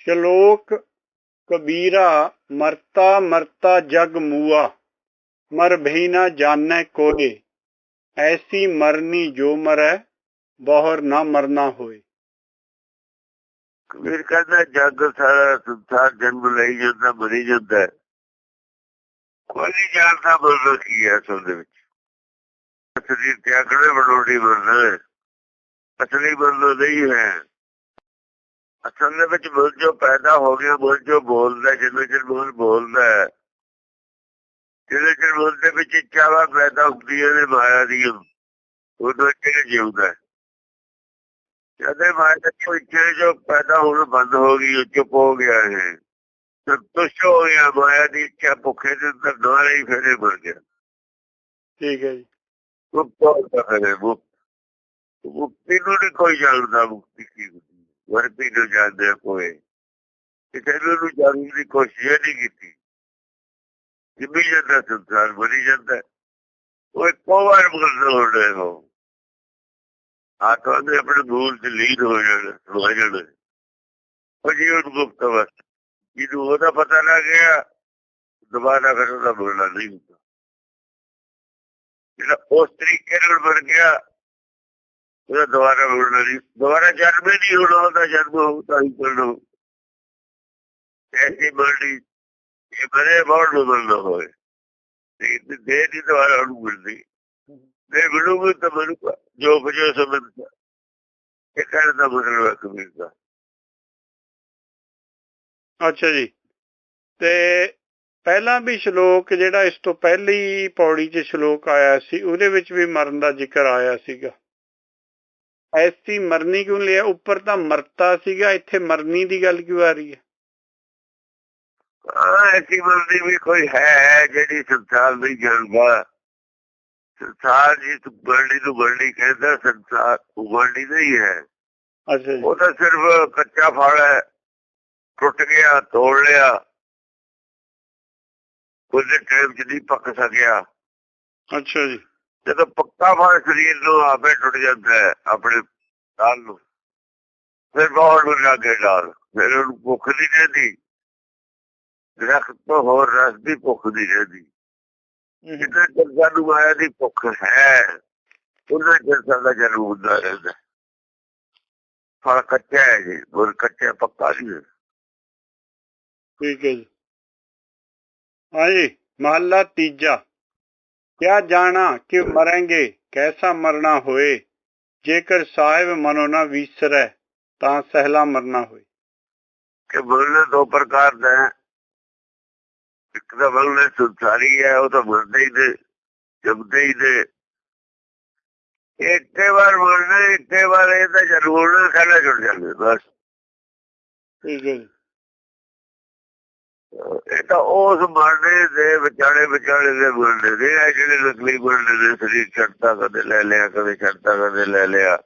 ਸ਼ਲੋਕ ਕਬੀਰਾ, ਮਰਤਾ ਮਰਤਾ ਜਗ ਮੂਆ, ਮਰ ਭਈ ਨਾ ਜਾਣੈ ਕੋਏ, ਐਸੀ ਮਰਨੀ ਜੋ ਮਰੈ, ਬਹੁਰ ਨਾ ਮਰਨਾ ਹੋਏ। ਕਬੀਰ ਕਹਿੰਦਾ, ਜੱਗ ਸਾਰਾ ਸੰਸਾਰ ਜਨਮ ਲਈ ਜਾਂਦਾ, ਮਰੀ ਜਾਂਦਾ ਕੋਈ ਨਹੀਂ ਜਾਣਦਾ ਮਰਨਾ ਕੀ ਹੈ ਅਸਲ ਦੇ ਵਿੱਚ। ਅਸਲੀ ਤਿਆਗਣੇ ਬਣੋੜੀ ਮਰਨਾ ਅਸਲੀ ਮਰਨਾ ਨਹੀਂ ਹੈ। ਅਸਲ ਦੇ ਵਿੱਚ ਮਨ ਜੋ ਪੈਦਾ ਹੋ ਗਿਆ ਮਨ ਜੋ ਬੋਲਦਾ ਜਿੰਨੇ ਚਿਰ ਮਨ ਬੋਲਦਾ ਹੈ ਜਿਹਦੇ ਚਿਰ ਮਨ ਦੇ ਵਿੱਚ ਇੱਛਾਵਾਂ ਪੈਦਾ ਹੁੰਦੀਆਂ ਨੇ ਮਾਇਆ ਦੀਆਂ ਉਦੋਂ ਜਿਉਂਦਾ ਹੈ। ਜਦੇ ਮਾਇਆ ਦੇ ਕੋਈ ਇੱਛਾ ਜੋ ਪੈਦਾ ਹੋਣ ਬੰਦ ਹੋ ਗਈ ਚੁੱਪ ਹੋ ਗਿਆ ਹੈ। ਸੰਤੁਸ਼ਟ ਹੋ ਗਿਆ ਮਾਇਆ ਦੀ ਇੱਛਾ ਭੁੱਖੇ ਦੇ ਅੰਦਰ ਨਾ ਰਹੀ ਫੇਰੇ ਮਰ ਗਿਆ। ਠੀਕ ਹੈ ਜੀ। ਮੁਕਤ ਹੋ ਗਿਆ ਮੁਕਤ। ਨੂੰ ਕੋਈ ਜਾਣਦਾ ਮੁਕਤੀ ਕੀ ਹੁੰਦੀ ਨੂੰ ਜਾਣਦਾ ਕੋਈ ਕਿਸੇ ਨੂੰ ਜਾਣਨ ਦੀ ਕੋਸ਼ਿਸ਼ ਨਹੀਂ ਕੀਤੀ। ਜਿੰਮੀ ਜਾਂਦਾ ਸੰਸਾਰ ਬਣੀ ਜਾਂਦਾ। ਉਹ ਇੱਕੋ ਵਾਰ ਹੋ ਆਤਮਾ ਦੇ ਆਪਣੇ ਮੂਲ ਚ ਲੀਨ ਹੋ ਜਾਣ ਹੋ ਜਾਣ ਉਹ ਜੀਵਨ ਗੁਪਤ ਵਸ ਜਿਹਨੂੰ ਉਹਦਾ ਪਤਾ ਲੱਗ ਗਿਆ, ਦੁਬਾਰਾ ਫਿਰ ਉਹਦਾ ਬੋਲਣਾ ਨਹੀਂ ਹੁੰਦਾ। ਜਿਹੜਾ ਉਸ ਤਰੀਕੇ ਨਾਲ ਬਣ ਗਿਆ ਉਹਦਾ ਦੁਬਾਰਾ ਬੋਲਣਾ ਨਹੀਂ। ਦੁਬਾਰਾ ਜਨਮ ਹੀ ਨਹੀਂ ਹੋਣਾ, ਉਹਦਾ ਜਨਮ ਹੋਊ ਤਾਂ ਹੀ ਕਰਨਾ ਐਸੀ ਬੜੀ ਇਹ ਬੜੇ ਬਹੁਤ ਨੂੰ ਹੋਏ ਤੇ ਦੇ ਦੀ ਦੁਬਾਰਾ ਉਹਨੂੰ ਮਿਲਦੀ। ਦੇ ਮਿਲੂਗੀ ਤਾਂ ਮਿਲੂਗਾ, ਜੋ ਵਜੋ ਸਮਝ ਇਹ ਕਹਿਣ ਦਾ ਮਤਲਬ ਹੈ ਕਬੀਰ ਦਾ। ਅੱਛਾ ਜੀ। ਤੇ ਪਹਿਲਾਂ ਵੀ ਸ਼ਲੋਕ ਜਿਹੜਾ ਇਸ ਤੋਂ ਪਹਿਲੀ ਪੌੜੀ 'ਚ ਸ਼ਲੋਕ ਆਇਆ ਸੀ, ਉਹਦੇ ਵਿੱਚ ਵੀ ਮਰਨ ਦਾ ਜ਼ਿਕਰ ਆਇਆ ਸੀਗਾ। ਐਸੀ ਮਰਨੀ ਕਿਉਂ ਲਿਆ? ਉੱਪਰ ਤਾਂ ਮਰਤਾ ਸੀਗਾ ਇੱਥੇ ਮਰਨੀ ਦੀ ਗੱਲ ਕਿਉਂ ਆ ਰਹੀ ਹੈ? ਐਸੀ ਬੰਦੀ ਵੀ ਕੋਈ ਹੈ ਜਿਹੜੀ ਸੰਸਾਰ ਨਹੀਂ ਜਾਣਦਾ ਸੰਸਾਰ ਜੀ ਤੂੰ ਬਰੜੀ ਨੂੰ ਬਰੜੀ ਕਹਿੰਦਾ ਸੰਸਾਰ ਬਰੜੀ ਨਹੀਂ ਹੈ ਅੱਛਾ ਜੀ। ਉਹ ਤਾਂ ਸਿਰਫ ਕੱਚਾ ਫਲ ਹੈ। ਟੁੱਟ ਗਿਆ ਤੋੜ ਲਿਆ। ਕੁਝ ਟਾਈਮ ਚ ਨਹੀਂ ਪੱਕ ਸਕਿਆ। ਅੱਛਾ ਜੀ। ਜਦੋਂ ਪੱਕਾ ਫਲ ਸਰੀਰ ਨੂੰ ਆਪੇ ਟੁੱਟ ਜਾਂਦਾ ਹੈ ਆਪਣੇ ਨਾਲ ਨੂੰ। ਫਿਰ ਬਹੁਤ ਨੂੰ ਲੱਗੇ ਡਾਲ। ਫਿਰ ਉਹਨੂੰ ਭੁੱਖ ਨਹੀਂ ਰਹਿੰਦੀ। ਦਰਖਤ ਤੋਂ ਹੋਰ ਰਸ ਦੀ ਭੁੱਖ ਨਹੀਂ ਰਹਿੰਦੀ। ਹਮ, ਜਿੰਨਾ ਚਿਰ ਸਾਨੂੰ ਮਾਇਆ ਦੀ ਭੁੱਖ ਹੈ ਉਹਨਾਂ ਚਿਰ ਸਾਡਾ ਜਨਮ ਹੁੰਦਾ ਰਹਿੰਦਾ। ਫਲ ਕੱਚਾ ਹੈ ਜੀ ਹੋਰ ਕੱਚਾ ਪੱਕਾ ਨਹੀਂ ਠੀਕ ਹੈ ਜੀ। ਹਾਂਜੀ ਮਹੱਲਾ ਤੀਜਾ। ਕਿਆ ਜਾਣਾ ਕਿ ਮਰਾਂਗੇ ਕੈਸਾ ਮਰਨਾ ਹੋਏ? ਜੇਕਰ ਸਾਹਿਬ ਮਨੋ ਨਾ ਵਿਸਰੈ ਤਾਂ ਸਹਿਲਾ ਮਰਨਾ ਹੋਏ। ਕਿ ਮਰਨ ਦੋ ਪ੍ਰਕਾਰ ਦਾ ਇੱਕ ਤਾਂ ਮਰਨ ਸੰਸਾਰੀ ਹੈ ਉਹ ਤਾਂ ਮਰਦੇ ਹੀ ਨੇ ਜਮਦੇ ਹੀ ਨੇ ਇੱਕੇ ਵਾਰ ਮਰਨਾ ਇੱਕੇ ਵਾਰ ਇਹ ਤਾਂ ਹੋਣਾ ਖਾਣਾ ਜੁੜ ਜਾਂਦੇ ਬਸ। ਠੀਕ ਹੈ ਜੀ। ਇਹ ਤਾਂ ਉਸ ਮਰਨੇ ਦੇ ਵਿਚਾਲੇ ਵਿਚਾਲੇ ਦੇ ਮਰਨੇ ਦੇ ਇਹ ਜਿਹੜੇ ਨਕਲੀ ਮਰਨੇ ਦੇ ਸਰੀਰ ਛੱਡਤਾ ਕਦੇ ਲੈ ਲਿਆ ਕਦੇ ਛੱਡਤਾ ਕਦੇ ਲੈ ਲਿਆ।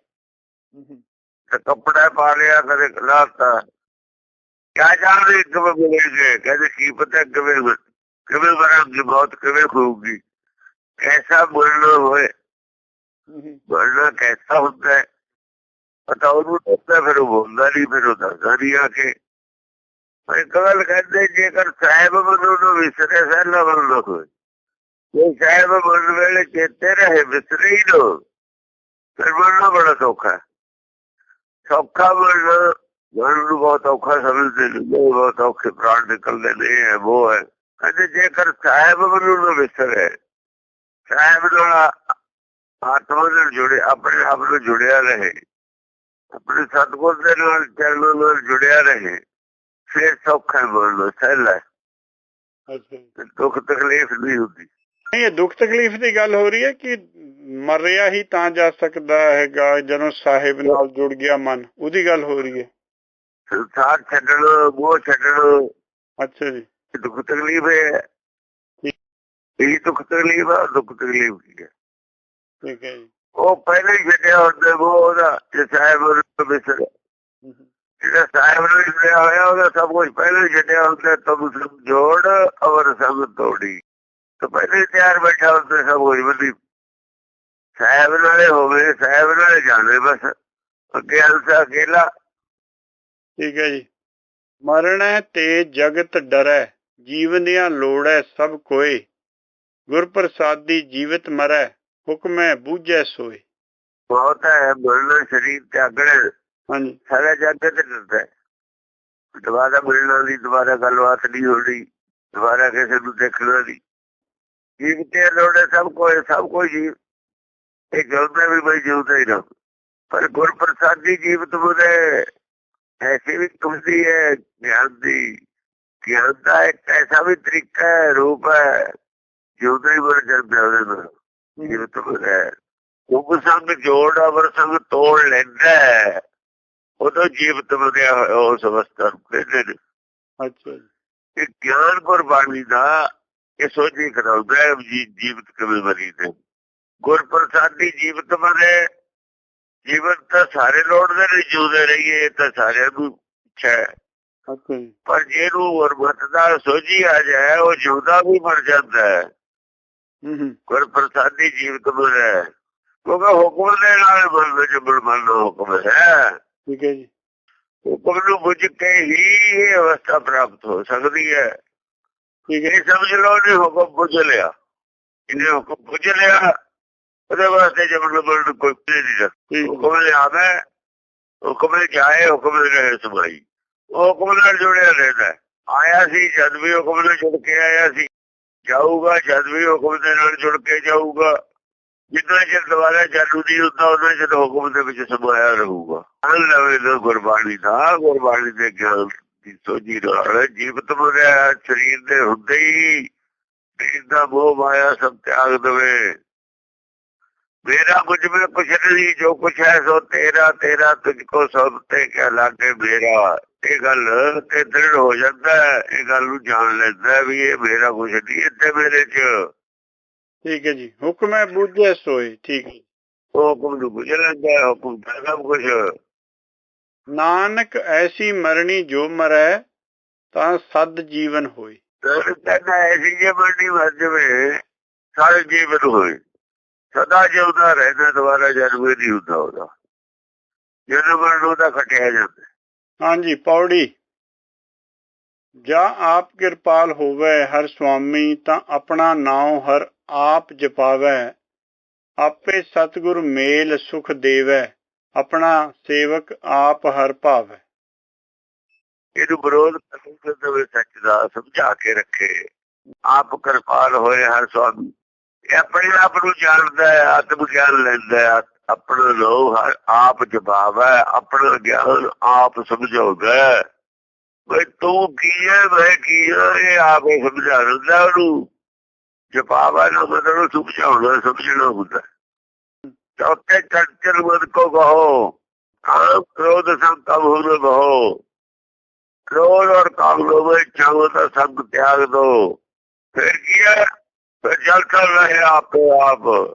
ਤੇ ਕੱਪੜਾ ਪਾ ਲਿਆ ਕਦੇ ਲਾਤਾ। ਕਿਆ ਜਾਣਦੇ ਕਿਵੇਂ ਮਿਲੇਗੇ ਕਹਿੰਦੇ ਕੀ ਪਤਾ ਕਿਵੇਂ ਕਿਵੇਂ ਮਰਾਂਗੇ ਬਹੁਤ ਕਿਵੇਂ ਹੋਊਗੀ ਐਸਾ ਮਰਨਾ ਹੋਏ। ਮਰਨਾ ਕੈਸਾ ਹੁੰਦਾ ਹੈ? ਪਤਾ ਉਹਨੂੰ ਦੱਸਦਾ ਫਿਰ ਉਹ ਬੋਲਦਾ ਨਹੀਂ ਫਿਰ ਉਹ ਦੱਸਦਾ ਨਹੀਂ ਆ ਕੇ। ਪਰ ਗੱਲ ਕਹਿੰਦੇ, ਜੇਕਰ ਸਾਹਿਬ ਮਨੋਂ ਨੂੰ ਵਿਸਰੇ ਸਹਿਲਾ ਮਨ ਜੇ ਸਾਹਿਬ ਮਨ ਵੇਲੇ ਚੇਤੇ ਰਹੇ, ਵਿਸਰੇ ਹੀ ਲੋ ਫਿਰ ਮਰਨਾ ਬੜਾ ਸੌਖਾ ਸੌਖਾ ਮਰਨਾ ਮਰਨ ਨੂੰ ਬਹੁਤ ਔਖਾ ਸਮਝਦੇ ਨੇ ਬਹੁਤ ਔਖੇ ਪ੍ਰਾਣ ਨਿਕਲਦੇ ਨੇ ਉਹ ਹੈ। ਕਹਿੰਦੇ, ਜੇਕਰ ਸਾਹਿਬ ਮਨੋਂ ਨੂੰ ਵਿਸਰੇ, ਸਾਹਿਬ ਨਾਲ ਆਤਮਾ ਨਾਲ ਜੁੜੇ, ਆਪਣੇ ਆਪ ਨੂੰ ਜੁੜਿਆ ਰਹੇ, ਆਪਣੇ ਸਤਗੁਰ ਦੇ ਨਾਲ, ਚਰਨਾਂ ਨਾਲ ਜੁੜਿਆ ਰਹੇ ਫਿਰ ਸੌਖਾ ਮਰਨਾ ਸਹਿਲਾ। ਅੱਛਾ। ਦੁੱਖ ਤਕਲੀਫ ਨਹੀਂ ਹੁੰਦੀ। ਨਹੀਂ ਇਹ ਦੁੱਖ ਤਕਲੀਫ ਦੀ ਗੱਲ ਹੋ ਰਹੀ ਹੈ ਕਿ ਮਰਿਆ ਹੀ ਤਾਂ ਜਾ ਸਕਦਾ ਹੈਗਾ ਜਦੋਂ ਸਾਹਿਬ ਨਾਲ ਜੁੜ ਗਿਆ ਮਨ। ਉਹਦੀ ਗੱਲ ਹੋ ਰਹੀ ਹੈ। ਸੰਸਾਰ ਛੱਡਣ ਮੋਹ ਛੱਡਣ। ਅੱਛਾ ਜੀ। ਦੁੱਖ ਤਕਲੀਫ ਹੈ। ਇਹ ਦੁੱਖ ਤਕਲੀਫ ਹੈ ਦੁੱਖ ਤਕਲੀਫ ਕੀ ਹੈ? ਠੀਕ ਹੈ ਜੀ। ਉਹ ਪਹਿਲੇ ਹੀ ਛੱਡਿਆ ਹੁੰਦਾ ਉਹ ਉਹਦਾ ਜੇ ਸਾਹਿਬ ਵਿਸਰ ਹਮ, ਜਿਹੜਾ ਸਾਹਿਬ ਨੂੰ ਜੁੜਿਆ ਹੋਇਆ ਉਹਦਾ ਸਭ ਕੁਝ ਪਹਿਲੇ ਹੀ ਛੱਡਿਆ ਹੁੰਦਾ ਤਬ ਜੋੜ ਅਵਰ ਸੰਗ ਤੋੜੀ। ਤਾਂ ਪਹਿਲੇ ਹੀ ਤਿਆਰ ਬੈਠਾ ਹੁੰਦਾ ਸਭ ਕੁਝ ਬੰਦੀ ਸਾਹਿਬ ਨਾਲੇ ਹੋਵੇ ਸਾਹਿਬ ਨਾਲੇ ਜਾਣੇ ਬਸ। ਅੱਗੇ ਅੰਸਾ ਅਕੇਲਾ। ਠੀਕ ਹੈ ਜੀ। ਮਰਣੈ ਤੇ ਜਗਤ ਡਰੈ ਜੀਵਨ ਦੀਆਂ ਲੋੜੈ ਸਭ ਕੋਏ। ਗੁਰ ਪ੍ਰਸਾਦੀ ਜੀਵਤ ਮਰੈ ਹੁਕਮੈ ਬੂਝੈ ਸੋਏ। ਬਹੁਤ ਹੈ ਮਰਨਾ ਸਰੀਰ ਤਿਆਗਣਾ। ਹਾਂਜੀ ਸਾਰਾ ਜੱਗ ਤੇ ਡਰਦਾ ਦੁਬਾਰਾ ਮਿਲਣਾ ਨਹੀਂ ਦੁਬਾਰਾ ਗੱਲਬਾਤ ਨਹੀਂ ਹੋਣੀ ਦੁਬਾਰਾ ਕਿਸੇ ਨੂੰ ਦੇਖਣਾ ਨਹੀਂ ਜੀਵ ਤੇ ਲੋੜੇ ਸਭ ਕੋਈ ਸਭ ਕੋਈ ਜੀਵ। ਇਹ ਜਿਉਂਦਾ ਵੀ ਬਈ ਜਿਉਂਦਾ ਹੀ ਰਹੂ ਪਰ ਗੁਰ ਪ੍ਰਸਾਦੀ ਜੀਵਤ ਮੁਰੇ ਐਸੀ ਵੀ ਤੁਮਦੀ ਹੈ, ਗਿਆਨ ਦੀ। ਗਿਆਨ ਦਾ ਇੱਕ ਐਸਾ ਵੀ ਤਰੀਕਾ ਹੈ, ਰੂਪ ਹੈ ਜਿਉਂਦਾ ਹੀ ਬਰ ਜਾਂਦਾ ਉਹਦੇ ਨਾਲ ਜੀਵਤ ਮੁਰੇ ਉਪ ਸੰਗ ਜੋੜ ਅਵਰ ਸੰਗ ਤੋੜ ਲੈਂਦਾ ਹੈ। ਉਦੋਂ ਜੀਵਤ ਹੋਇਆ ਉਸ ਅਵਸਥਾ ਨੂੰ ਕਹਿੰਦੇ ਨੇ ਅੱਛਾ ਇਹ ਗਿਆਨ ਗੁਰਬਾਣੀ ਦਾ ਇਹ ਸੋਝੀ ਕਰਾਉਂਦਾ ਹੈ ਜੀਵਤ ਕਿਵੇਂ ਬਣੀ ਤੇ। ਗੁਰ ਪ੍ਰਸਾਦੀ ਜੀਵਤ ਬਣੇ ਜੀਵਨ ਤਾਂ ਸਾਰੇ ਲੋੜਦੇ ਨੇ ਜਿਉਂਦੇ ਰਹੀਏ ਤਾਂ ਸਾਰਿਆਂ ਨੂੰ ਹੈ। ਪਰ ਜਿਹਨੂੰ ਗੁਰਮਤ ਦਾ ਸੋਝੀ ਆ ਜਾਏ ਉਹ ਜਿਉਂਦਾ ਵੀ ਮਰ ਜਾਂਦਾ ਹੈ। ਹੂੰ ਹੂੰ। ਗੁਰ ਪ੍ਰਸਾਦੀ ਜੀਵਤ ਬਣੇ। ਕਿਉਂਕਿ ਹੁਕਮ ਦੇ ਨਾਲ ਬੰਦ ਜਬਰ ਮੰਨ ਹੁਕਮ ਹੈ। ਠੀਕ ਹੈ ਜੀ। ਹੁਕਮ ਨੂੰ ਬੁੱਝ ਕੇ ਹੀ ਇਹ ਅਵਸਥਾ ਪ੍ਰਾਪਤ ਹੋ ਸਕਦੀ ਹੈ। ਠੀਕ ਹੈ। ਸਮਝ ਲਓ ਨੇ ਹੁਕਮ ਬੁੱਝ ਲਿਆ। ਇਹਨੇ ਹੁਕਮ ਬੁੱਝ ਲਿਆ ਉਹਦੇ ਵਾਸਤੇ ਜਬਰ ਕੋਈ ਨਹੀਂ ਰੱਖ ਠੀਕ ਹੈ। ਹੁਕਮ ਹੁਕਮ ਲੈ ਜਾਏ ਹੁਕਮ ਦੇ ਰਹੇ ਸਮਾਈ। ਉਹ ਹੁਕਮ ਨਾਲ ਜੁੜਿਆ ਰਹਿੰਦਾ। ਆਇਆ ਸੀ ਜਦ ਵੀ ਹੁਕਮ ਨਾਲ ਜੁੜ ਕੇ ਆਇਆ ਸੀ ਜਾਊਗਾ ਜਦ ਵੀ ਹੁਕਮ ਦੇ ਨਾਲ ਜੁੜ ਕੇ ਜਾਊਗਾ। ਜਿੰਨਾ ਚਿਰ ਦੁਬਾਰਾ ਚਾਲੂ ਨਹੀਂ ਹੁੰਦਾ, ਉਹਨਾਂ ਚਿਰ ਹੁਕਮ ਦੇ ਵਿੱਚ ਸਮਾਇਆ ਰਹੂਗਾ। ਅਨ ਲਵੇ ਨਾ ਗੁਰਬਾਣੀ ਦਾ, ਗੁਰਬਾਣੀ ਦੇ ਗਿਆਨ ਦੀ ਸੋਝੀ ਨਾਲ ਜੀਵਤ ਬਗਿਆ ਸਰੀਰ ਦੇ ਹੁੰਦੇ ਹੀ ਦਾ ਮੋਹ, ਮਾਇਆ ਸਭ ਤਿਆਗ ਦਵੇ। ਮੇਰਾ ਕੁਝ ਵੀ ਕੁਛ ਨਹੀਂ, ਜੋ ਕੁਛ ਹੈ ਸੋ ਤੇਰਾ ਤੇਰਾ ਤੁਝ ਕੋ ਸਭ ਤੇ ਕਹਿ ਲਾਗੇ ਮੇਰਾ। ਇਹ ਗੱਲ ਤੇ ਦ੍ਰਿੜ ਹੋ ਜਾਂਦਾ ਇਹ ਗੱਲ ਨੂੰ ਜਾਣ ਲੈਂਦਾ ਵੀ ਇਹ ਮੇਰਾ ਕੁਛ ਨਹੀਂ ਇੱਥੇ ਮੇਰੇ ਚ। ਠੀਕ ਹੈ ਜੀ ਹੁਕਮੈ ਬੂਝੈ ਸੋਏ ਠੀਕ ਹੈ ਉਹ ਹੁਕਮ ਨੂੰ ਬੁਝ ਲੈਂਦਾ ਹੈ, ਹੁਕਮ ਦਾ ਸਭ ਕੁਝ ਨਾਨਕ ਐਸੀ ਮਰਣੀ ਜੋ ਮਰੈ ਤਾਂ ਸਦ ਜੀਵਨ ਹੋਏ। ਕਹਿੰਦਾ ਐਸੀ ਜੇ ਬੰਦੀ ਮਰ ਜਵੇ ਸਾਰੇ ਜੀਵਨ ਹੋਏ। ਸਦਾ ਜਿਉਂਦਾ ਰਹਿੰਦਾ ਦੁਬਾਰਾ ਜਨਮ ਹੀ ਨਹੀਂ ਹੁੰਦਾ ਉਹਦਾ। ਜਨਮ ਮਰਨ ਉਹਦਾ ਖਟਿਆ ਜਾਂਦਾ ਹਾਂਜੀ ਪੌੜੀ। ਜਾਂ ਆਪ ਕਿਰਪਾਲ ਹੋਵੇ ਹਰ ਸੁਆਮੀ ਤਾਂ ਆਪਣਾ ਨਾਉ ਹਰ ਆਪ ਜਪਾਵੈ, ਆਪੇ ਸਤਿਗੁਰ ਮੇਲ ਸੁਖ ਦੇਵੈ, ਆਪਣਾ ਸੇਵਕ ਆਪ ਹਰ ਭਾਵੈ। ਇਹਨੂੰ ਵਿਰੋਧ ਕਰਦੇ ਹੋਏ ਸੱਚ ਦਾ ਸਮਝਾ ਕੇ ਰੱਖੇ। ਆਪ ਕਿਰਪਾਲ ਹੋਏ ਹਰ ਸਵਾਮੀ ਇਹ ਆਪਣੇ ਆਪ ਨੂੰ ਜਾਣਦਾ ਹੈ, ਆਤਮ ਗਿਆਨ ਲੈਂਦਾ ਹੈ, ਆਪਣਾ ਲੋ ਆਪ ਜਵਾਬ ਹੈ ਆਪਣਾ ਗਿਆਨ ਆਪ ਸਮਝਾਉਂਦਾ ਹੈ। ਬਈ ਤੂੰ ਕੀ ਹੈ, ਮੈਂ ਕੀ ਹਾਂ, ਇਹ ਆਪ ਸਮਝਾ ਦਿੰਦਾ ਉਹਨੂੰ। ਜਵਾਬ ਨਾ ਮਤਲਬ ਸਮਝਾਉਣਾ ਸਮਝਣਾ ਹੁੰਦਾ। ਚੌਥੇ ਚੰਚਲ ਮਨ ਕੋ ਕਹੋ ਕਾਮ ਕ੍ਰੋਧ ਸੰਤਮ ਹੋਨ ਬਹੋ। ਕ੍ਰੋਧ ਔਰ ਕਾਮ ਲੋਭ ਇਛਾਵਾਂ ਦਾ ਸੰਗ ਤਿਆਗ ਦੋ। ਫਿਰ ਕੀ ਹੈ? ਫਿਰ ਜਲ ਚੱਲ ਰਹੇ ਆਪੇ ਆਪ।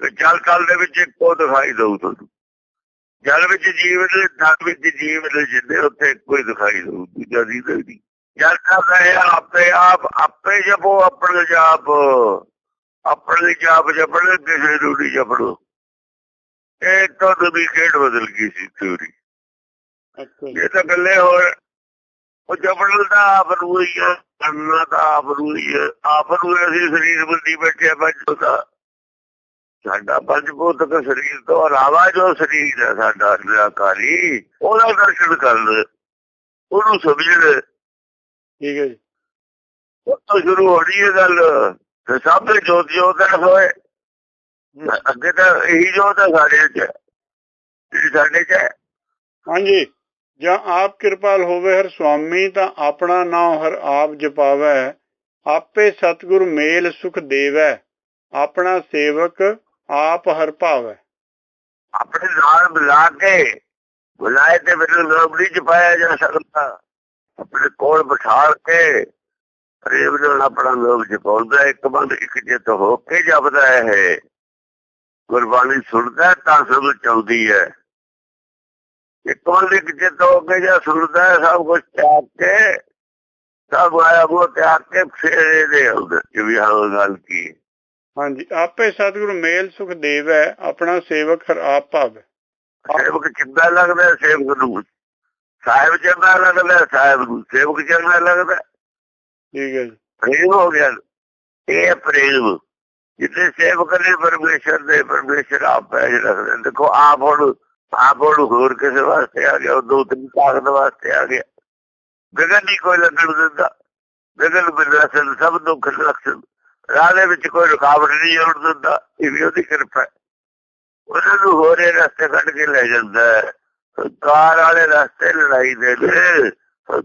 ਤੇ ਜਲ ਕਲ ਦੇ ਵਿੱਚ ਇੱਕੋ ਦਿਖਾਈ ਦਊ ਤੁਹਾਨੂੰ। ਜਲ ਵਿੱਚ ਜੀਵ ਦੇ ਧਨ ਵਿੱਚ ਜੀਵਨ ਜਿੰਦੇ ਉੱਥੇ ਕੋਈ ਦਿਖਾਈ ਦਊ, ਦੂਜਾ ਦੀ ਨਹੀਂ ਜਲ ਚੱਲ ਰਹੇ ਆਪੇ ਆਪ ਆਪੇ ਜਪੋ ਆਪਣੇ ਜਾਪ। ਆਪਣੇ ਜਾਪ ਜਪਣ ਕਿਸੇ ਨੂੰ ਨਹੀਂ ਜਪਣੋ। ਇਹ ਤਾਂ ਨਵੀਂ ਖੇਡ ਬਦਲ ਗਈ ਸੀ ਥਿਉਰੀ ਇਹ ਤਾਂ ਗੱਲੇ ਹੋਰ ਉਹ ਜਬੜਨ ਦਾ ਆਪ ਨੂੰ ਹੀ ਕਰਨਾ ਤਾਂ ਆਪ ਨੂੰ ਹੀ ਆਪ ਨੂੰ ਅਸੀਂ ਸਰੀਰ ਬੰਦੀ ਬੈਠੇ ਪੰਜ ਦਾ ਸਾਡਾ ਪੰਜ ਭੂਤਕ ਸਰੀਰ ਤੋਂ ਇਲਾਵਾ ਜੋ ਸਰੀਰ ਹੈ ਸਾਡਾ ਨਿਰਾਕਾਰੀ ਉਹਦਾ ਦਰਸ਼ਨ ਕਰਨ ਉਹਨੂੰ ਸਮਝਣ ਠੀਕ ਹੈ ਜੀ। ਤੋਂ ਸ਼ੁਰੂ ਹੋਣੀ ਹੈ ਗੱਲ। ਤੇ ਸਭ ਦੇ ਜੋਤ ਜੋਤ ਹੈ ਹੋਏ ਅੱਗੇ ਤਾਂ ਇਹੀ ਜੋਤ ਹੈ ਸਾਡੇ ਚ ਸਾਡੇ ਚ ਹੈ। ਹਾਂਜੀ। ਜਾਂ ਆਪ ਕਿਰਪਾਲ ਹੋਵੇ ਹਰ ਸੁਆਮੀ ਤਾਂ ਆਪਣਾ ਨਾਉ ਹਰ ਆਪ ਜਪਾਵੈ। ਆਪੇ ਸਤਿਗੁਰ ਮੇਲ ਸੁਖ ਦੇਵੈ। ਆਪਣਾ ਸੇਵਕ ਆਪ ਹਰ ਭਾਵੈ। ਆਪਣੇ ਨਾਲ ਮਿਲਾ ਕੇ ਬੁਲਾਏ ਤੇ ਮੈਨੂੰ ਨਾਮ ਨਹੀਂ ਜਪਾਇਆ ਜਾ ਸਕਦਾ। ਆਪਣੇ ਕੋਲ ਬਿਠਾ ਕੇ ਪ੍ਰੇਮ ਨਾਲ ਆਪਣਾ ਲੋਕ ਜਪਾਉਂਦਾ ਇੱਕ ਬੰਦ ਇੱਕ ਜਿੱਤ ਹੋ ਕੇ ਜਪਦਾ ਹੈ। ਗੁਰਬਾਣੀ ਸੁਣਦਾ ਤਾਂ ਸਮਝ ਚਾਉਂਦੀ ਹੈ। ਇੱਕ ਬੰਦ ਇੱਕ ਜਿੱਤ ਹੋ ਕੇ ਜਾਂ ਸੁਣਦਾ ਹੈ, ਸਭ ਕੁਝ ਤਿਆਗ ਕੇ ਸਭ ਆਇਆ ਉਹ ਤਿਆਗ ਕੇ ਫਿਰ ਆਉਂਦਾ ਕਿ ਵੀ ਹਾਂ ਗੱਲ ਕੀ ਹੈ। ਹਾਂਜੀ ਆਪੇ ਸਤਿਗੁਰ ਮੇਲ ਸੁਖ ਦੇਵੈ ਆਪਣਾ ਸੇਵਕ ਹਰ ਆਪ ਭਾਵੈ। ਸੇਵਕ ਕਿੱਦਾਂ ਲੱਗਦਾ ਹੈ? ਸੇਵਕ ਨੂੰ ਸਾਹਿਬ ਚੰਗਾ ਲੱਗਦਾ ਸਾਹਿਬ ਨੂੰ ਸੇਵਕ ਚੰਗਾ ਲੱਗਦਾ। ਠੀਕ ਹੈ ਜੀ। ਪ੍ਰੇਮ ਹੋ ਗਿਆ। ਇਹ ਪ੍ਰੇਮ ਜਿੱਥੇ ਸੇਵਕ ਨੇ ਪਰਮੇਸ਼ਰ ਦੇ ਪਰਮੇਸ਼ਰ ਆਪ ਪੈਜ ਰੱਖਦੇ। ਦੇਖੋ ਆਪ ਹੁਣ ਆਪ ਹੁਣ ਹੋਰ ਕਿਸੇ ਵਾਸਤੇ ਆ ਗਿਆ ਦੋ ਤਿੰਨ ਤਾਕਤ ਵਾਸਤੇ ਆ ਗਿਆ। ਗਗਨ ਨਹੀਂ ਕੋਈ ਲੱਗਣ ਦਿੰਦਾ। ਗਗਨ ਬਿਨਸਨ ਸਭ ਦੁੱਖ ਲਖਨ ਰਾਹ ਦੇ ਵਿੱਚ ਕੋਈ ਰੁਕਾਵਟ ਨਹੀਂ ਆਉਣ ਦਿੰਦਾ। ਇਹ ਵੀ ਉਹਦੀ ਕਿਰਪਾ। ਉਹਨਾਂ ਨੂੰ ਹੋਰੇ ਰਸਤੇ ਕੱਢ ਕੇ ਲੈ ਜਾਂਦਾ ਹੈ। ਕਾਰ ਵਾਲੇ ਰਸਤੇ ਲੜਾਈ ਦੇ ਨੇ।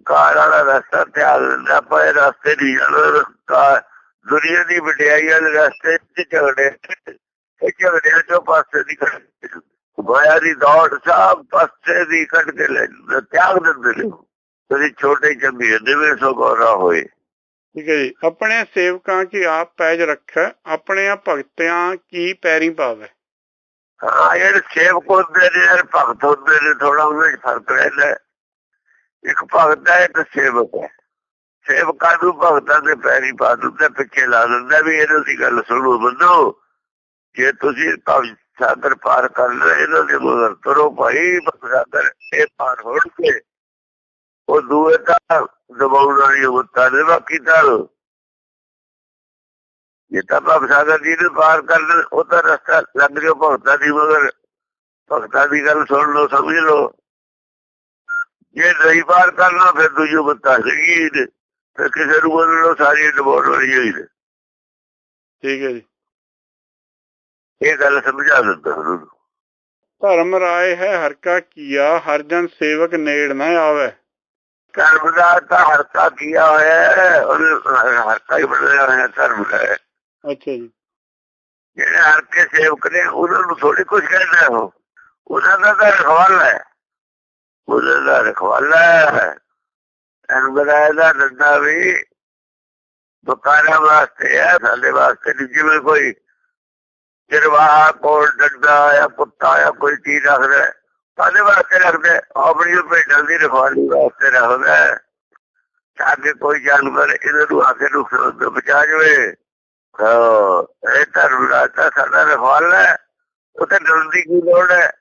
ਕਾਰ ਵਾਲਾ ਰਸਤਾ ਤਿਆਗ ਦਿੰਦਾ ਪਰ ਰਸਤੇ ਨਹੀਂ ਜਾਣਾ। ਦੁਨੀਆ ਦੀ ਵਡਿਆਈ ਵਾਲੇ ਰਸਤੇ ਚ ਝਗੜੇ ਇਹ ਝਗੜਿਆਂ ਚੋਂ ਪਾਸੇ ਦੀ ਕੱਢ ਦੀ ਦੌੜ ਸਭ ਪਾਸੇ ਦੀ ਕੱਢ ਕੇ ਲੈ ਤਿਆਗ ਦਿੰਦੇ ਨੇ। ਤੁਸੀਂ ਛੋਟੇ ਚੰਗੇ ਦੇਵੇ ਸੋ ਗੋਰਾ ਹੋਏ। ਠੀਕ ਹੈ ਜੀ। ਆਪਣੇ ਸੇਵਕਾਂ ਕੀ ਆਪ ਪੈਜ ਰੱਖੈ ਆਪਣੇ ਭਗਤਿਆਂ ਕੀ ਪੈਰੀ ਪਾਵੇ ਹਾਂ ਇਹ ਸੇਵਕ ਹੁੰਦੇ ਨੇ ਯਾਰ ਭਗਤ ਹੁੰਦੇ ਨੇ ਥੋੜਾ ਉਹਨਾਂ ਵਿੱਚ ਫ਼ਰਕ ਰਹਿੰਦਾ ਇੱਕ ਭਗਤ ਹੈ, ਇੱਕ ਸੇਵਕ ਹੈ। ਸੇਵਕਾਂ ਨੂੰ ਭਗਤਾਂ ਦੇ ਪੈਰੀ ਪਾ ਦਿੰਦਾ, ਪਿੱਛੇ ਲਾ ਦਿੰਦਾ ਵੀ ਇਹਨਾਂ ਦੀ ਗੱਲ ਸੁਣੋ, ਬੰਦੋ। ਜੇ ਤੁਸੀਂ ਭਵ ਸਾਗਰ ਪਾਰ ਕਰ ਲਏ ਇਹਨਾਂ ਦੇ ਮਗਰ ਕਰੋ ਭਾਈ ਭਵ ਸਾਗਰ ਇਹ ਪਾਰ ਹੋਣ ਕੇ ਉਹ ਦੂਏ ਤਾਂ ਦਬਾਉਣ ਵਾਲੀ ਉਮਤਾ ਦੇ ਬਾਕੀ ਤਾਂ ਜੇ ਤਾਂ ਭਵ ਸਾਗਰ ਜੀ ਨੂੰ ਪਾਰ ਕਰ ਲੈ ਉਹ ਤਾਂ ਰਸਤਾ ਲੱਗ ਗਿਆ ਭਗਤਾਂ ਦੀ ਮਗਰ ਭਗਤਾਂ ਦੀ ਗੱਲ ਸੁਣ ਲਓ ਸਮਝ ਲਓ। ਜੇ ਨਹੀਂ ਪਾਰ ਕਰਨਾ ਫਿਰ ਦੂਜੀ ਬੱਤਾ ਸਹੀ ਫਿਰ ਕਿਸੇ ਨੂੰ ਬੋਲ ਲਓ ਸਾਰੀ ਡਬੋੜ ਹੋਈ ਹੋਈ ਠੀਕ ਹੈ ਜੀ। ਇਹ ਗੱਲ ਸਮਝਾ ਦਿੰਦਾ ਉਹਨਾਂ ਨੂੰ। ਧਰਮ ਰਾਏ ਹੈ ਹਰ ਕਾ ਕੀਆ ਹਰ ਜਨ ਸੇਵਕ ਨੇੜ ਨਾ ਆਵੇ। ਧਰਮ ਦਾ ਤਾਂ ਹਰਕਾ ਕੀਆ ਹੋਇਆ ਹੈ ਉਹਨੇ ਹਰਕਾ ਹੀ ਬਣਾਇਆ ਹੋਇਆ ਧਰਮ ਦਾ ਅੱਛਾ ਜੀ। ਜਿਹੜੇ ਹਰ ਕੇ ਸੇਵਕ ਨੇ ਉਹਨਾਂ ਨੂੰ ਥੋੜੀ ਕੁਝ ਕਹਿਣਾ ਉਹ। ਉਹਨਾਂ ਦਾ ਤਾਂ ਰਖਵਾਲਾ ਹੈ। ਉਹਨਾਂ ਦਾ ਰਖਵਾਲਾ ਹੈ। ਇਹਨੂੰ ਦਾ ਡੰਡਾ ਵੀ ਬਕਾਰਾ ਵਾਸਤੇ ਹੈ ਸਾਡੇ ਵਾਸਤੇ ਨਹੀਂ। ਜਿਵੇਂ ਕੋਈ ਚਰਵਾਹਾ ਕੋਲ ਡੰਡਾ ਜਾਂ ਕੁੱਤਾ ਜਾਂ ਕੋਈ ਚੀਜ਼ ਰੱਖਦਾ ਹੈ, ਸਾਡੇ ਵਾਸਤੇ ਰੱਖਦਾ ਆਪਣੀ ਭੇਡਾਂ ਦੀ ਰਖਵਾਲੀ ਵਾਸਤੇ ਰੱਖਦਾ ਹੈ। ਕੋਈ ਜਾਨਵਰ ਇਹਨਾਂ ਨੂੰ ਆ ਕੇ ਬਚਾ ਜਾਵੇ। ਹਾਂ ਇਹ ਧਰਮ ਦਾ ਤਾਂ ਸਾਡਾ ਰਖਵਾਲਾ ਹੈ। ਉਹ ਤਾਂ ਡਰਨ ਦੀ ਕੀ ਲੋੜ ਹੈ?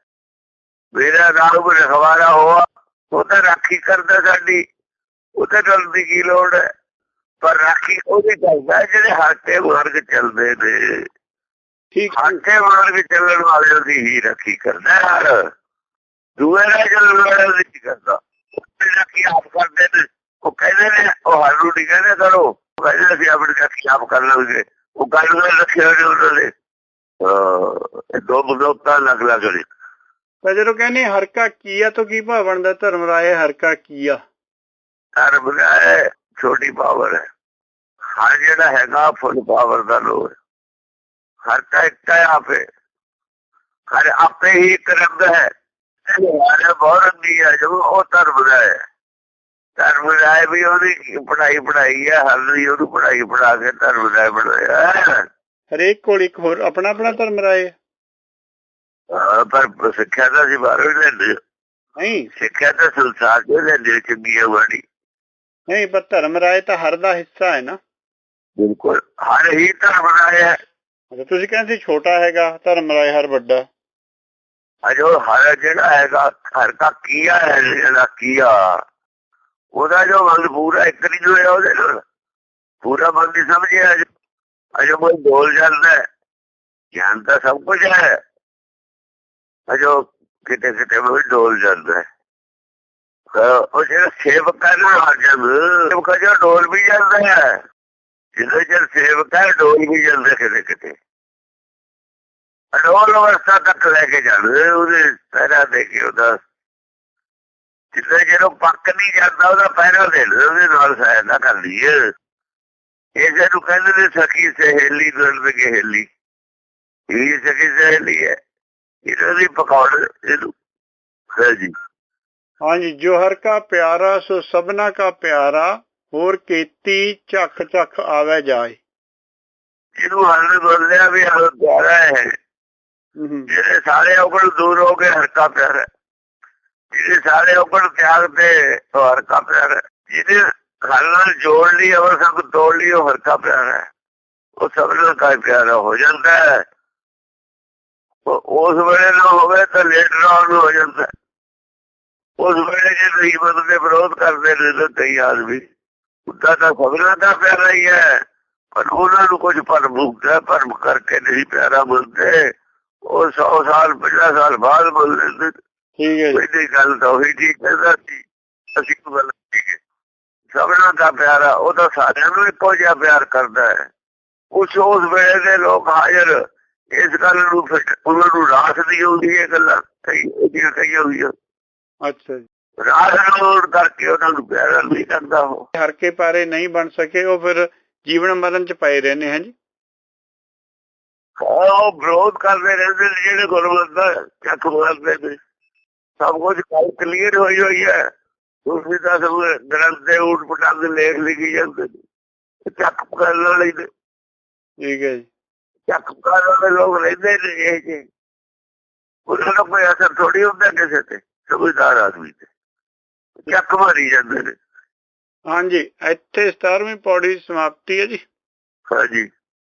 ਮੇਰਾ ਨਾਮ ਰਖਵਾਲਾ ਹੋਆ ਉਹ ਤਾਂ ਰਾਖੀ ਕਰਦਾ ਸਾਡੀ। ਉਹ ਤਾਂ ਡਰਨ ਦੀ ਕੀ ਲੋੜ ਹੈ? ਪਰ ਰਾਖੀ ਉਹਦੀ ਕਰਦਾ ਜਿਹੜੇ ਹੱਥੇ ਵਰਗ ਚੱਲਦੇ ਨੇ। ਠੀਕ ਹੱਥੇ ਵਰਗ ਚੱਲਣ ਵਾਲਿਆਂ ਦੀ ਹੀ ਰਾਖੀ ਕਰਦਾ ਹੈ ਦੂਏ ਦਾ ਚੱਲਣ ਵਾਲਿਆਂ ਦੀ ਕਰਦਾ? ਰਾਖੀ ਆਪ ਕਰਦੇ ਨੇ। ਉਹ ਕਹਿੰਦੇ ਨੇ ਉਹ ਸਾਨੂੰ ਨਹੀਂ ਕਹਿੰਦੇ ਕਰੋ ਕਹਿੰਦੇ ਅਸੀਂ ਆਪਣੀ ਰਾਖੀ ਆਪ ਕਰ ਲਵਾਂਗੇ। ਉਹ ਗੱਲ ਨਾਲ ਰੱਖਿਆ ਹੋਇਆ ਉਹਨਾਂ ਨੇ ਇਹ ਦੋ ਬਜ਼ੁਰਗਾਂ ਲੱਗ ਲੱਗ ਨੇ। ਤਾਂ ਜਦੋਂ ਕਹਿੰਦੇ ਹਰ ਕਾ ਕੀਆ ਤੋਂ ਕੀ ਭਾਵ ਬਣਦਾ? ਧਰਮ ਰਾਏ ਹਰ ਕਾ ਕੀਆ। ਧਰਮ ਦਾ ਹੈ ਛੋਟੀ ਪਾਵਰ ਹੈ। ਹਰ ਜਿਹੜਾ ਹੈਗਾ ਫੁੱਲ ਪਾਵਰ ਦਾ ਲੋਕ ਹਰ ਤਾਂ ਇੱਕ ਹੈ ਆਪੇ। ਹਰ ਆਪੇ ਹੀ ਇੱਕ ਰੰਗ ਹੈ। ਹਰ ਬਹੁਤ ਰੰਗੀ ਹੈ ਜੋ ਉਹ ਧਰਮ ਦਾ ਹੈ। ਧਰਮ ਦਾ ਹੈ ਵੀ ਉਹਦੀ ਪੜਾਈ ਪੜਾਈ ਹੈ ਹਰ ਦੀ ਉਹਨੂੰ ਪੜਾਈ ਪੜਾ ਕੇ ਧਰਮ ਦਾ ਬਣਾਇਆ। ਹਰੇਕ ਕੋਲ ਇੱਕ ਹੋਰ ਆਪਣਾ ਆਪਣਾ ਧਰਮ ਰਾਏ ਪਰ ਸਿੱਖਿਆ ਤਾਂ ਅਸੀਂ ਬਾਹਰੋਂ ਲੈਂਦੇ। ਨਹੀਂ। ਸਿੱਖਿਆ ਤਾਂ ਸੰਸਾਰ ਦੇ ਲੈਂਦੇ ਚੰਗੀ ਹੈ ਬਾਣੀ ਨਹੀਂ ਪਰ ਧਰਮ ਰਾਏ ਤਾਂ ਹਰ ਦਾ ਹਿੱਸਾ ਹੈ ਨਾ। ਬਿਲਕੁਲ ਹਰ ਹੀ ਧਰਮ ਦਾ ਹੈ। ਅੱਛਾ, ਤੁਸੀਂ ਕਹਿੰਦੇ ਸੀ ਛੋਟਾ ਹੈਗਾ ਧਰਮ ਰਾਏ ਹਰ ਵੱਡਾ। ਅਜੋ ਹਰ ਜਿਹੜਾ ਹੈਗਾ ਹਰ ਦਾ ਕੀਆ ਹੈ ਜਿਹੜਾ ਕੀਆ। ਉਹਦਾ ਜੋ ਮਨ ਪੂਰਾ ਇੱਕ ਨਹੀਂ ਹੋਇਆ ਉਹਦੇ ਨਾਲ। ਪੂਰਾ ਮਨ ਨਹੀਂ ਸਮਝਿਆ ਅਜੋ। ਕੋਈ ਬੋਲ ਜਾਂਦਾ ਗਿਆਨ ਤਾਂ ਸਭ ਕੁਝ ਹੈ। ਅਜੋ ਕਿਤੇ ਕਿਤੇ ਉਹ ਡੋਲ ਜਾਂਦਾ ਉਹ ਜਿਹੜਾ ਸੇਵਕ ਹੈ ਨਾ ਜਦ ਸੇਵਕ ਜੋ ਡੋਲ ਵੀ ਜਾਂਦਾ ਹੈ। ਜਿਹਦੇ ਚਿਰ ਸੇਵਕ ਹੈ, ਡੋਲ ਵੀ ਜਾਂਦਾ ਕਿਤੇ ਕਿਤੇ। ਅਡੋਲ ਅਵਸਥਾ ਤੱਕ ਲੈ ਕੇ ਜਾਂਦਾ ਉਹਦੇ ਪਹਿਰਾ ਦੇ ਕੇ ਉਹਦਾ ਜਿੱਦਾਂ ਜਦੋਂ ਪੱਕ ਨਹੀਂ ਜਾਂਦਾ ਉਹਦਾ ਪਹਿਰਾ ਦੇ ਲਓ, ਉਹਦੇ ਨਾਲ ਸਹਾਇਤਾ ਕਰ ਲਈਏ। ਇਸੇ ਨੂੰ ਕਹਿੰਦੇ ਨੇ ਸਖੀ ਸਹੇਲੀ ਗੁਣ ਦੇ ਗਹੇਲੀ। ਇਹ ਸਖੀ ਸਹੇਲੀ ਹੈ। ਇਹਨਾਂ ਦੀ ਪਕੌੜ ਇਹਨੂੰ। ਹਾਂਜੀ ਜੋ। ਹਰ ਕਾ ਪਿਆਰਾ ਸੋ ਸਭਨਾ ਕਾ ਪਿਆਰਾ ਹੋਰ ਕੀਤੀ ਝੱਖ ਝੱਖ ਆਵੇ ਜਾਏ। ਇਹਨੂੰ ਹਰ ਬੋਲਿਆ ਵੀ ਹਰ ਪਿਆਰਾ ਹੈ। ਜਿਹੜੇ ਸਾਰੇ ਔਗਣ ਦੂਰ ਹੋ ਗਏ ਹਰਕਾ ਪਿਆਰ ਹੈ। ਜਿਹੜੇ ਸਾਰੇ ਔਗਣ ਤਿਆਗ ਤੇ ਹਰਕਾ ਪਿਆਰ ਹੈ। ਜਿਹਨੇ ਨਾਲ ਜੋੜ ਲਈ ਅਵਰ ਸਭ ਤੋੜ ਲਈ, ਉਹ ਹਰਕਾ ਪਿਆਰ ਹੈ। ਉਹ ਸਭ ਨਾਲ ਕਾ ਪਿਆਰਾ ਹੋ ਜਾਂਦਾ ਹੈ। ਉਸ ਵੇਲੇ ਨਾ ਹੋਵੇ ਤਾਂ ਲੇਟਰ ਆਨ ਹੋ ਜਾਂਦਾ ਉਸ ਵੇਲੇ ਜੇ ਨਹੀਂ ਮੰਨਦੇ ਵਿਰੋਧ ਕਰਦੇ ਨੇ ਤਾਂ ਕਈ ਆਦਮੀ, ਉੱਦਾਂ ਤਾਂ ਸਭਨਾ ਦਾ ਪਿਆਰਾ ਹੀ ਹੈ। ਪਰ ਉਹਨਾਂ ਨੂੰ ਕੁਝ ਭਰਮ ਹੁੰਦਾ ਭਰਮ ਕਰਕੇ ਨਹੀਂ ਪਿਆਰਾ ਬੋਲਦੇ। ਉਹ 100 ਸਾਲ 50 ਸਾਲ ਬਾਅਦ ਬੋਲਦੇ ਠੀਕ ਹੈ ਜੀ। ਗੱਲ ਤਾਂ ਉਹੀ ਠੀਕ ਕਹਿੰਦਾ ਸੀ ਅਸੀਂ ਕੋਈ ਗੱਲ ਠੀਕ ਹੈ ਸਭਨਾ ਦਾ ਪਿਆਰਾ ਉਹ ਤਾਂ ਸਾਰਿਆਂ ਨੂੰ ਇੱਕੋ ਜਿਹਾ ਪਿਆਰ ਕਰਦਾ ਹੈ। ਉਸ ਉਸ ਵੇਲੇ ਦੇ ਲੋਕ ਹਾਜ਼ਰ ਇਸ ਗੱਲ ਨੂੰ ਫਿਰ ਉਹਨਾਂ ਨੂੰ ਰਾਸ ਦੀ ਹੁੰਦੀ ਹੈ ਗੱਲਾਂ ਕਈ ਕਈਆਂ ਹੋਈਆਂ। ਅੱਛਾ ਜੀ। ਰਾਸ ਨੂੰ ਕਰਕੇ ਉਹਨਾਂ ਨੂੰ ਪਿਆਰਾ ਨਹੀਂ ਕਰਦਾ ਉਹ। ਹਰ ਕੇ ਪਾਰੇ ਨਹੀਂ ਬਣ ਸਕੇ ਉਹ ਫਿਰ ਜੀਵਨ ਮਰਨ ਚ ਪਏ ਰਹਿੰਦੇ ਹਨ ਜੀ। ਉਹ ਵਿਰੋਧ ਕਰਦੇ ਰਹਿੰਦੇ ਜਿਹੜੇ ਗੁਰਮਤਿ ਦਾ ਚੱਕ ਮਾਰਦੇ ਨੇ। ਸਭ ਕੁਝ ਗੱਲ ਕਲੀਅਰ ਹੋਈ ਹੋਈ ਹੈ। ਤੁਸੀਂ ਤਾਂ ਸਭ ਗ੍ਰੰਥ ਦੇ ਉਲਟ ਪਟਾਂਗ ਦੇ ਲੇਖ ਲਿਖੀ ਜਾਂਦੇ ਚੱਕ ਕਰਨ ਵਾਲੇ ਨੇ। ਠੀਕ ਹੈ ਜੀ। ਚੱਕ ਕਰਨ ਵਾਲੇ ਲੋਕ ਰਹਿੰਦੇ ਨੇ ਇਹ ਜੇ। ਉਹਨਾਂ ਦਾ ਕੋਈ ਅਸਰ ਥੋੜੀ ਹੁੰਦਾ ਕਿਸੇ ਤੇ ਸਮਝਦਾਰ ਆਦਮੀ ਤੇ। ਚੱਕ ਮਾਰੀ ਜਾਂਦੇ ਨੇ। ਹਾਂਜੀ ਇੱਥੇ 17ਵੀਂ ਪੌੜੀ ਸਮਾਪਤੀ ਹੈ ਜੀ। ਹਾਂਜੀ।